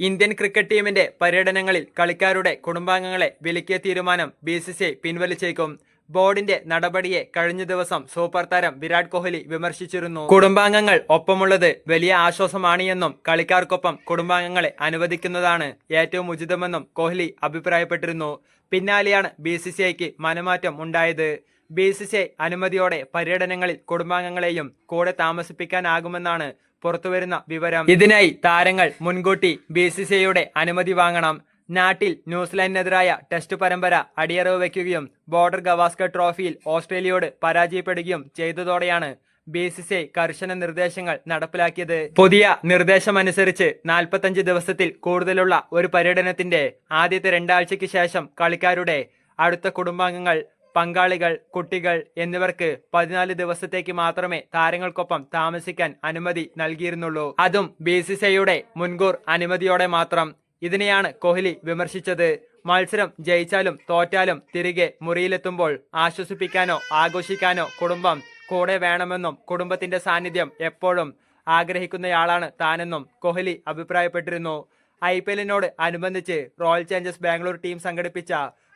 Indian cricket ടീമിന്റെ പര്യടനങ്ങളിൽ കളിക്കാരുടെ കുടുംബാംഗങ്ങളെ വിലക്കിയ തീരുമാനം ബി സി സി പിൻവലിച്ചേക്കും. ബോർഡിന്റെ നടപടിയെ കഴിഞ്ഞ ദിവസം സൂപ്പർ താരം വിരാട് കോഹ്ലി വിമർശിച്ചിരുന്നു. കുടുംബാംഗങ്ങൾ ഒപ്പമുള്ളത് വലിയ ആശ്വാസമാണ് എന്നും കളിക്കാർക്കൊപ്പം കുടുംബാംഗങ്ങളെ അനുവദിക്കുന്നതാണ് ഏറ്റവും ഉചിതമെന്നും കോഹ്ലി അഭിപ്രായപ്പെട്ടിരുന്നു. പിന്നാലെയാണ് ബി സി സി ഐക്ക് മനമാറ്റം ഉണ്ടായത്. ബി സി സി ഐ അനുമതിയോടെ പര്യടനങ്ങളിൽ കുടുംബാംഗങ്ങളെയും കൂടെ താമസിപ്പിക്കാനാകുമെന്നാണ് പുറത്തുവരുന്ന വിവരം. ഇതിനായി താരങ്ങൾ മുൻകൂട്ടി ബി സി സി ഐയുടെ അനുമതി വാങ്ങണം. നാട്ടിൽ ന്യൂസിലാൻഡിനെതിരായ ടെസ്റ്റ് പരമ്പര അടിയറവ് വയ്ക്കുകയും ബോർഡർ ഗവാസ്കർ ട്രോഫിയിൽ ഓസ്ട്രേലിയയോട് പരാജയപ്പെടുകയും ചെയ്തതോടെയാണ് ബി സി സി ഐ കർശന നിർദ്ദേശങ്ങൾ നടപ്പിലാക്കിയത്. പുതിയ നിർദ്ദേശമനുസരിച്ച് നാൽപ്പത്തഞ്ച് ദിവസത്തിൽ കൂടുതലുള്ള ഒരു പര്യടനത്തിന്റെ ആദ്യത്തെ രണ്ടാഴ്ചയ്ക്ക് ശേഷം കളിക്കാരുടെ അടുത്ത കുടുംബാംഗങ്ങൾ പങ്കാളികൾ കുട്ടികൾ എന്നിവർക്ക് പതിനാല് ദിവസത്തേക്ക് മാത്രമേ താരങ്ങൾക്കൊപ്പം താമസിക്കാൻ അനുമതി നൽകിയിരുന്നുള്ളൂ. അതും ബി സി സിയുടെ മുൻകൂർ അനുമതിയോടെ മാത്രം. ഇതിനെയാണ് കോഹ്ലി വിമർശിച്ചത്. മത്സരം ജയിച്ചാലും തോറ്റാലും തിരികെ മുറിയിലെത്തുമ്പോൾ ആശ്വസിപ്പിക്കാനോ ആഘോഷിക്കാനോ കുടുംബം കൂടെ വേണമെന്നും കുടുംബത്തിന്റെ സാന്നിധ്യം എപ്പോഴും ആഗ്രഹിക്കുന്നയാളാണ് താനെന്നും കോഹ്ലി അഭിപ്രായപ്പെട്ടിരുന്നു. ഐ പി എല്ലിനോട് അനുബന്ധിച്ച് റോയൽ ചാലഞ്ചേഴ്സ് ബാംഗ്ലൂർ ടീം സംഘടിപ്പിച്ച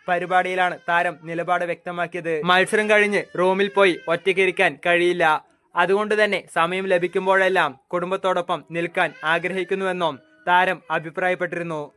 പരിപാടിയിലാണ് താരം നിലപാട് വ്യക്തമാക്കിയത്. മത്സരം കഴിഞ്ഞ് റൂമിൽ പോയി ഒറ്റയ്ക്കിരിക്കാൻ കഴിയില്ല. അതുകൊണ്ട് തന്നെ സമയം ലഭിക്കുമ്പോഴെല്ലാം കുടുംബത്തോടൊപ്പം നിൽക്കാൻ ആഗ്രഹിക്കുന്നുവെന്നും താരം അഭിപ്രായപ്പെട്ടിരുന്നു.